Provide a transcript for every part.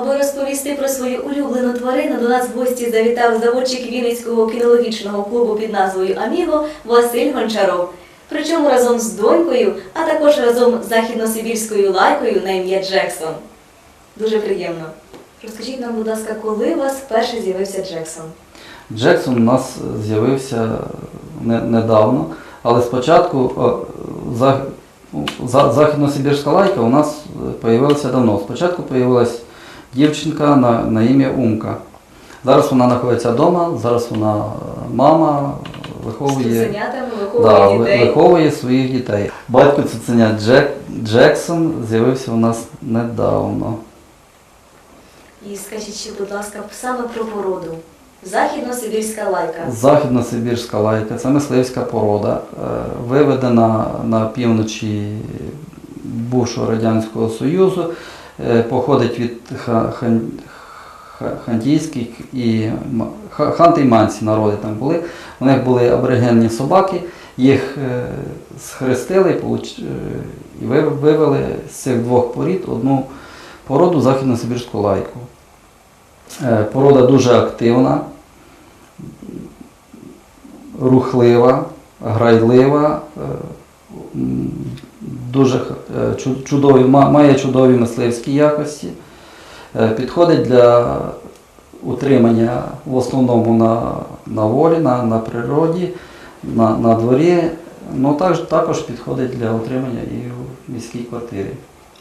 Аби розповісти про свою улюблену тварину, до нас в гості завітав заводчик Вінницького кінологічного клубу під назвою Аміго Василь Гончаров. Причому разом з донькою, а також разом з західносибірською лайкою на ім'я Джексон. Дуже приємно. Розкажіть нам, будь ласка, коли у вас вперше з'явився Джексон? Джексон у нас з'явився не- недавно, але спочатку за- за- західносибірська лайка у нас з'явилася давно. Спочатку з'явилась дівчинка на, на ім'я Умка. Зараз вона знаходиться вдома, зараз вона е, мама, виховує, виховує да, виховує своїх дітей. Батько цуценя Джек, Джексон з'явився у нас недавно. І скажіть будь ласка, саме про породу. Західносибірська лайка. Західно-сибірська лайка це мисливська порода, е, виведена на півночі бувшого Радянського Союзу, е, походить від ха- хан- хантійських і ханти і манці народи там були. У них були аборигенні собаки, їх е, схрестили е, і ви- вивели з цих двох порід одну породу західно-сибірську лайку. Е, Порода дуже активна, рухлива, грайлива, е, дуже е, чудові, має чудові мисливські якості. Е, Підходить для утримання в основному на, на волі, на, на природі, на, на дворі. Ну, також, також підходить для утримання і в міській квартирі.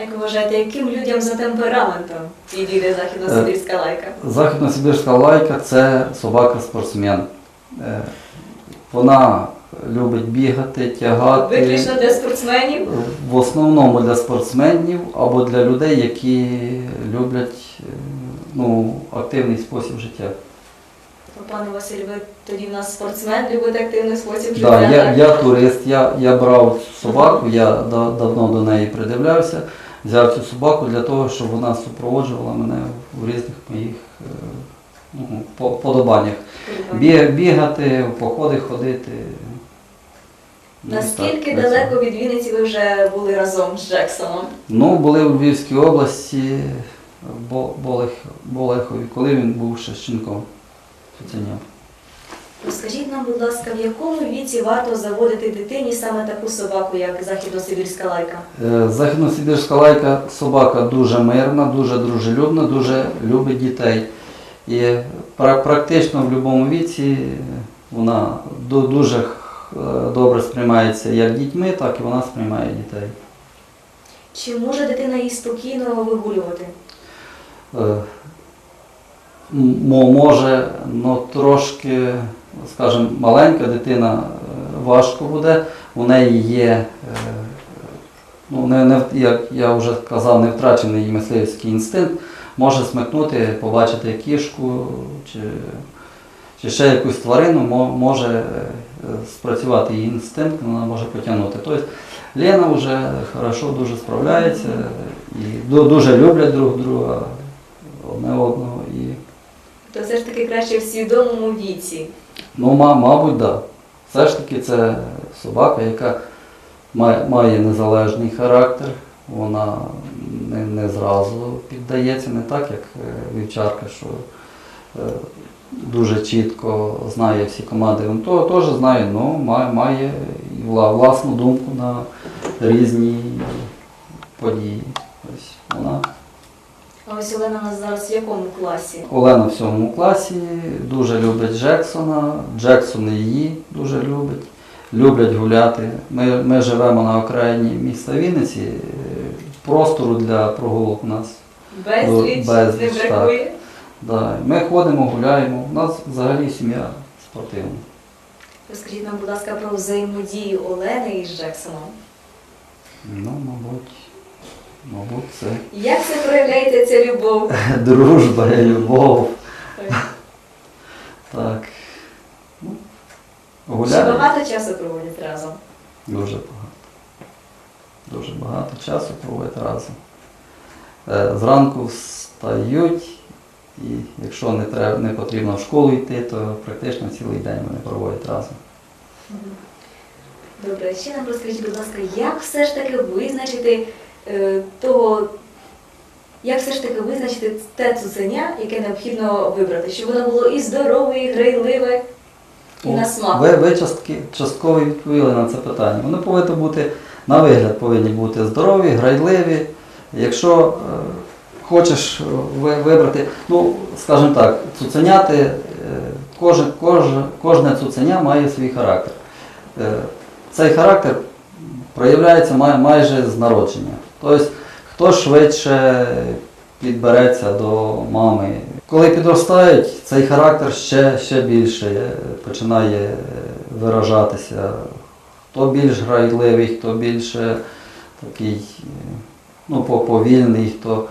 Як ви вважаєте, яким людям за темпераментом підійде західносибірська лайка? Західно-сибірська лайка це собака-спортсмен. Е, Вона любить бігати, тягати. Виключно для спортсменів? В основному для спортсменів або для людей, які люблять е, ну, активний спосіб життя. Пане Василь, ви тоді в нас спортсмен, любите активний спосіб життя? Да, я, так? я турист, я, я брав собаку, я да- давно до неї придивлявся, взяв цю собаку для того, щоб вона супроводжувала мене в різних моїх е, ну, по- подобаннях. Біг, бігати, в походи ходити. Ну, Наскільки так, далеко від Вінниці ви вже були разом з Джексоном? Ну, були у Львівській області, в Бо- Болех, Болехові, коли він був ще щенком. Цуценям. Розкажіть нам, будь ласка, в якому віці варто заводити дитині саме таку собаку, як західносибірська лайка? Е, Західносибірська лайка собака дуже мирна, дуже дружелюбна, дуже любить дітей. І практично в будь-якому віці вона ду- дуже добре сприймається як дітьми, так і вона сприймає дітей. Чи може дитина її спокійно вигулювати? Е, Може, ну трошки, скажімо, маленька дитина е, важко буде. У неї є, е, ну, не, не, як я вже казав, не втрачений її мисливський інстинкт. Може смикнути, побачити кішку чи, чи ще якусь тварину, може е, спрацювати її інстинкт, вона може потягнути. Тобто Лена вже хорошо дуже справляється і дуже люблять друг друга одне одного. І, То все ж таки краще в свідомому віці. ну, мабуть, так. Да. Все ж таки це собака, яка має, має незалежний характер, вона не, не зразу піддається, не так, як е, вівчарка, що е, дуже чітко знає всі команди. Він то, теж знає, але має, має власну думку на різні події. Ось вона А ось Олена у нас зараз в якому класі? Олена в сьомому класі дуже любить Джексона, Джексон її дуже любить, люблять гуляти. Ми, ми живемо на окраїні міста Вінниці, простору для прогулок у нас. Безліч, Безліч, не бракує. Да. Ми ходимо, гуляємо. У нас взагалі сім'я спортивна. Розкажіть нам, будь ласка, про взаємодію Олени із Джексоном. Ну, мабуть, мабуть, це Як це проявляється ця любов? дружба любов. Так. Ну, Чи гуляємо. багато часу проводять разом? Дуже багато. Дуже багато часу проводять разом. Е, Зранку встають, і якщо не, треба, не потрібно в школу йти, то практично цілий день вони проводять разом. Добре, ще нам розкажіть, будь ласка, як все ж таки визначити е, того Як все ж таки визначити те цуценя, яке необхідно вибрати, щоб воно було і здорове, і грайливе, і на смак? Ви, ви частки, частково відповіли на це питання. Вони повинні бути, на вигляд повинні бути здорові, грайливі. Якщо е, хочеш вибрати, ну, скажімо так, цуценяти, е, кожне, кожне, кожне цуценя має свій характер. Е, цей характер проявляється май, майже з народження. Тобто, хто швидше підбереться до мами. Коли підростають, цей характер ще, ще більше е, починає е, виражатися. Хто більш грайливий, хто більше такий е, ну, повільний, хто,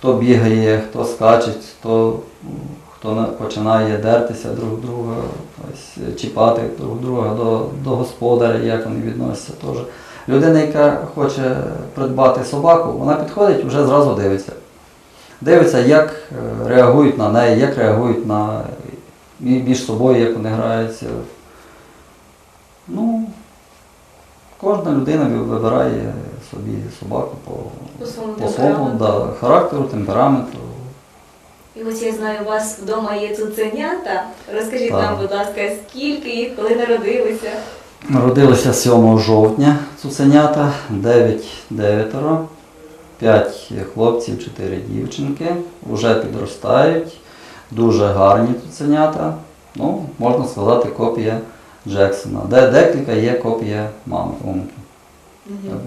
хто бігає, хто скаче, хто, хто починає дертися друг друга, ось, чіпати друг друга до, до господаря, як вони відносяться теж. Людина, яка хоче придбати собаку, вона підходить вже зразу дивиться. Дивиться, як е, реагують на неї, як реагують на між собою, як вони граються. Ну, кожна людина вибирає собі собаку по, По своєму по своєму да, характеру, темпераменту. І ось я знаю, у вас вдома є цуценята. Розкажіть Так. нам, будь ласка, скільки їх, коли народилися? Народилися 7 жовтня цуценята, 9 дев'ятеро, 5 хлопців, 4 дівчинки, вже підростають, дуже гарні цуценята. Ну, можна сказати, копія Джексона. Де декілька є копія мами.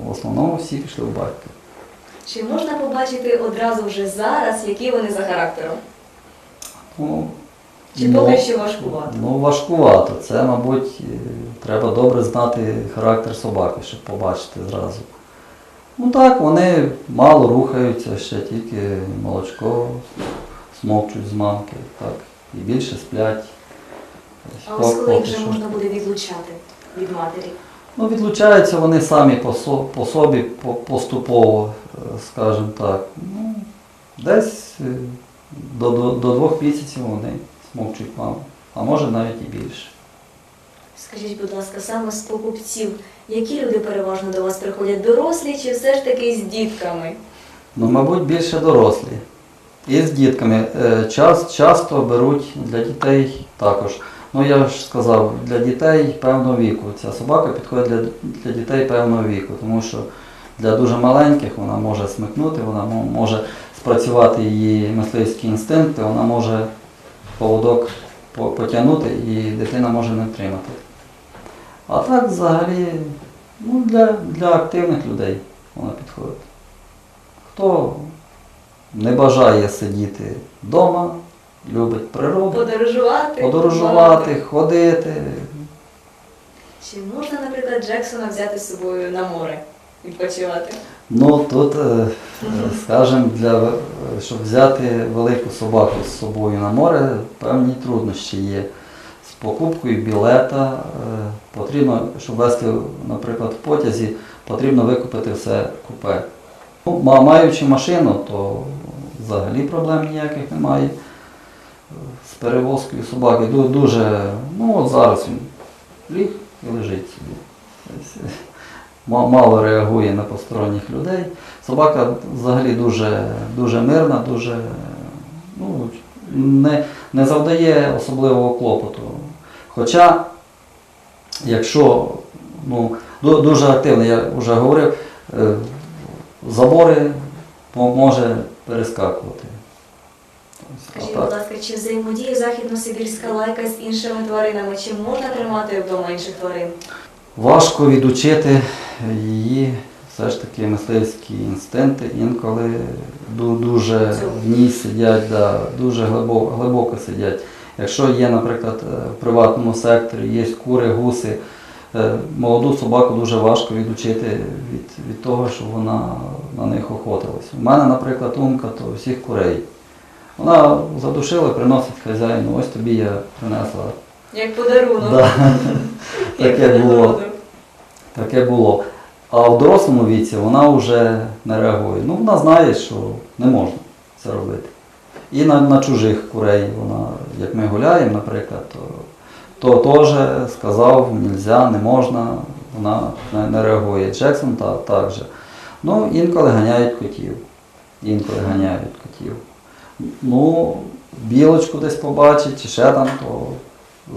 В основному всі пішли в батька. Чи можна побачити одразу вже зараз, які вони за характером? Ну, Чи ну, поки що важкувато? Ну, важкувато. Це, мабуть, е, треба добре знати характер собаки, щоб побачити зразу. Ну так, вони мало рухаються, ще тільки молочко смокчуть з мамки, так, і більше сплять. А ось коли їх вже можна буде відлучати від матері? Ну, відлучаються вони самі по, собі поступово, е, скажімо так. Ну, десь е, до, до, двох місяців вони смокчуть маму, а може навіть і більше. Скажіть, будь ласка, саме з покупців, які люди переважно до вас приходять, дорослі чи все ж таки з дітками? Ну, мабуть, більше дорослі. І з дітками. Е, Час, часто беруть для дітей також. Ну, я ж сказав, для дітей певного віку. Ця собака підходить для, для дітей певного віку, тому що для дуже маленьких вона може смикнути, вона може спрацювати її мисливські інстинкти, вона може поводок потягнути і дитина може не втримати. А так взагалі ну, для, для активних людей вона підходить. Хто не бажає сидіти вдома, любить природу, Подорожувати? подорожувати, ходити. Чи можна, наприклад, Джексона взяти з собою на море відпочивати? Ну тут, е, скажімо, для, щоб взяти велику собаку з собою на море, певні труднощі є. З покупкою білета е, потрібно, щоб вести, наприклад, в потязі, потрібно викупити все купе. Ну, маючи машину, то взагалі проблем ніяких немає. З перевозкою собаки дуже, ну от зараз він ліг і лежить собі. Мало реагує на посторонніх людей. Собака взагалі дуже, дуже мирна, дуже ну, не, не завдає особливого клопоту. Хоча, якщо ну, дуже активно, я вже говорив, е, забори може перескакувати. Скажіть, будь ласка, чи взаємодіє західносибірська лайка з іншими тваринами? Чи можна тримати вдома інших тварин? Важко відучити її все ж таки мисливські інстинкти, інколи дуже в ній сидять, да, дуже глибоко, глибоко сидять. Якщо є, наприклад, е, в приватному секторі, є кури, гуси, е, молоду собаку дуже важко відучити від, від того, щоб вона на них охотилась. У мене, наприклад, умка, то всіх курей. Вона задушила, приносить хазяїну, ось тобі я принесла. Як подарунок. Да. Як Таке було. винагороду. Таке було. А в дорослому віці вона вже не реагує. Ну, вона знає, що не можна це робити. І на, на чужих курей вона, як ми гуляємо, наприклад, то, то теж сказав, нельзя, не можна, вона не, не реагує. Джексон та, так же. Ну, інколи ганяють котів. інколи ганяють котів. Ну, білочку десь побачить чи ще там, то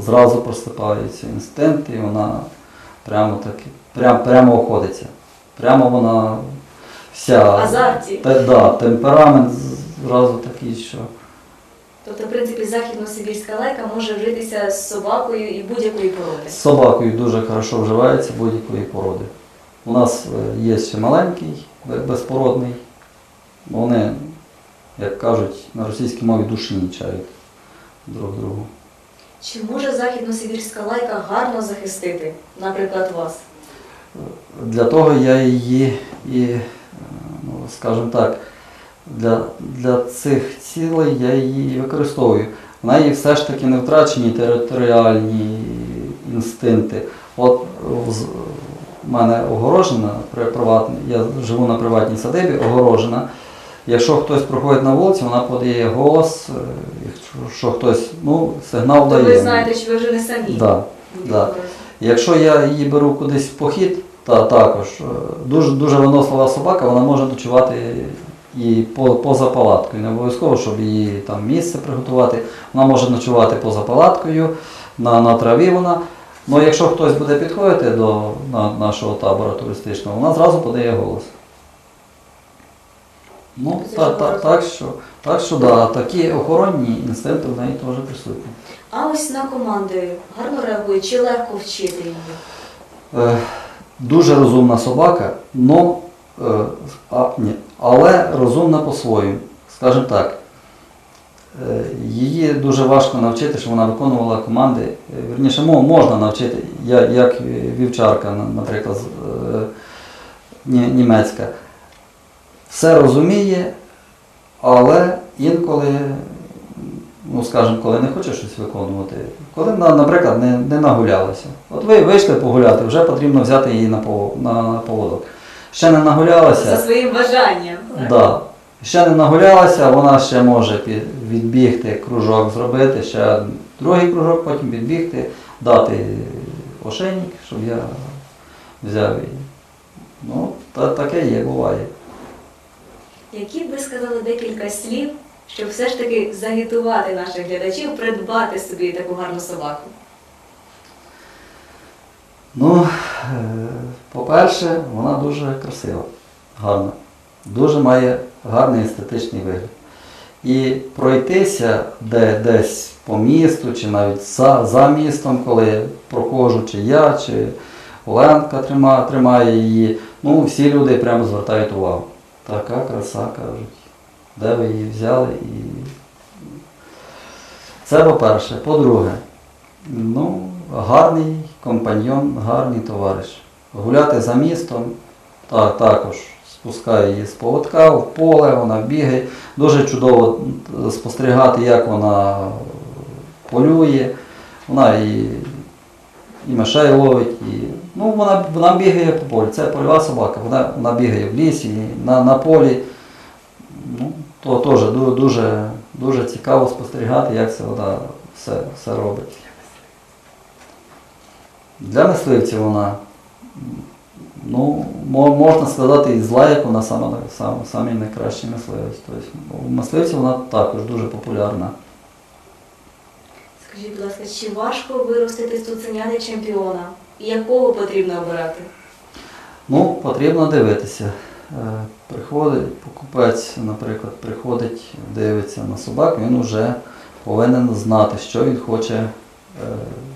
зразу просипаються інстинкти, і вона прямо таки, прям, прямо охотиться. Прямо вона вся. Азарті. Те, да, темперамент зразу такий, що. Тобто, в принципі, західно-сибірська лайка може вжитися з собакою і будь-якої породи. З собакою дуже хорошо вживається будь-якої породи. У нас е, є ще маленький, безпородний. Вони, як кажуть, на російській мові душі не чають друг другу. Чи може західно-сибірська лайка гарно захистити, наприклад, вас? Для того я її і, е, ну, скажімо так, для, для цих цілей я її використовую. В неї все ж таки не втрачені територіальні інстинкти. От в мене огорожена при приватній, я живу на приватній садибі, огорожена. Якщо хтось проходить на вулиці, вона подає голос, е, якщо що хтось, ну, сигнал То дає. ви знаєте, що ви вже не самі. Да. да. Якщо я її беру кудись в похід, та також е, дуже, дуже винослива собака, вона може ночувати і по, поза палаткою. Не обов'язково, щоб її там місце приготувати. Вона може ночувати поза палаткою, на, на траві вона. Ну якщо хтось буде підходити до на, нашого табора туристичного, вона зразу подає голос. Ну, Це та, ж та, гарно. так що, так що да, такі охоронні інстинкти в неї теж присутні. А ось на команди гарно реагує, чи легко вчити її? Е, Дуже розумна собака, но, е, а, ні, але розумна по-своєму. Скажімо так, е, її дуже важко навчити, щоб вона виконувала команди. Е, Вірніше, можна навчити, я- як вівчарка, наприклад, е, німецька. Все розуміє, але інколи, ну скажімо, коли не хоче щось виконувати, коли, наприклад, не, не нагулялася. От ви вийшли погуляти, вже потрібно взяти її на, пов- на, на поводок. Ще не нагулялася. За своїм бажанням. Да. Ще не нагулялася, вона ще може відбігти, кружок зробити, ще другий кружок, потім відбігти, дати ошейник, щоб я взяв її. Ну, та, таке є, буває. Які б ви сказали декілька слів, щоб все ж таки загітувати наших глядачів, придбати собі таку гарну собаку? Ну, е, по-перше, вона дуже красива, гарна. Дуже має гарний естетичний вигляд. І пройтися де, десь по місту, чи навіть за, за містом, коли проходжу, чи я, чи Оленка трима, тримає її, ну всі люди прямо звертають увагу. Така краса, кажуть. Де ви її взяли? І... Це по-перше. По-друге, ну, гарний компаньйон, гарний товариш. Гуляти за містом, так, також спускає її з поводка в поле, вона бігає. Дуже чудово спостерігати, як вона полює. Вона і, і мишей ловить, і ну, вона, вона бігає по полю. Це польова собака, вона, вона бігає в лісі, на, на полі. Ну, то теж дуже, дуже цікаво спостерігати, як це вона все, все робить. Для мисливців вона, ну, можна сказати, і зла, як вона сама, сам, мисливець. Тобто, у мисливців вона також дуже популярна. Скажіть, будь ласка, чи важко виростити цуценяти чемпіона? І якого потрібно обирати? Ну, потрібно дивитися. Е, Приходить покупець, наприклад, приходить, дивиться на собак, він вже повинен знати, що він хоче е,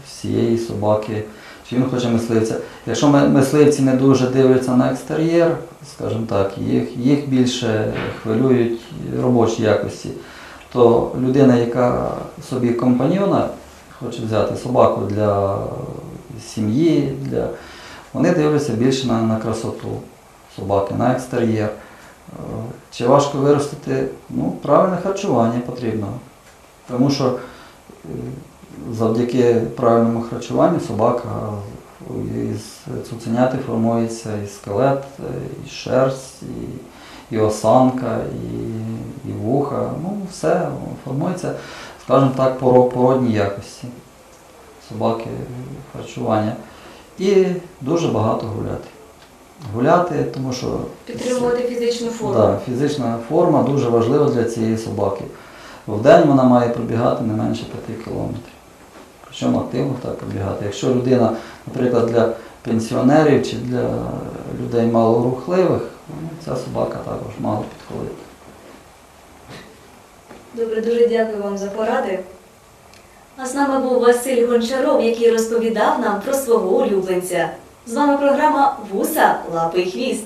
з цієї собаки, чи він хоче мисливця. Якщо мисливці не дуже дивляться на екстер'єр, скажімо так, їх, їх більше хвилюють робочі якості, то людина, яка собі компаньйона хоче взяти собаку для сім'ї, для вони дивляться більше на, на красоту собаки, на екстер'єр. Е, Чи важко виростити? Ну, правильне харчування потрібно. Тому що е, завдяки правильному харчуванню собака із цуценяти формується і скелет, е, і шерсть, і, і осанка, і, і вуха. Ну, все формується, скажімо так, поро- породній якості собаки харчування. І дуже багато гуляти. гуляти, тому що Підтримувати фізичну форму. Да, фізична форма дуже важлива для цієї собаки. В день вона має пробігати не менше 5 кілометрів. Причому активно так пробігати. Якщо людина, наприклад, для пенсіонерів чи для людей малорухливих, ця собака також мало підходить. Добре, дуже дякую вам за поради. А з нами був Василь Гончаров, який розповідав нам про свого улюбленця. З вами програма Вуса, лапи й хвіст.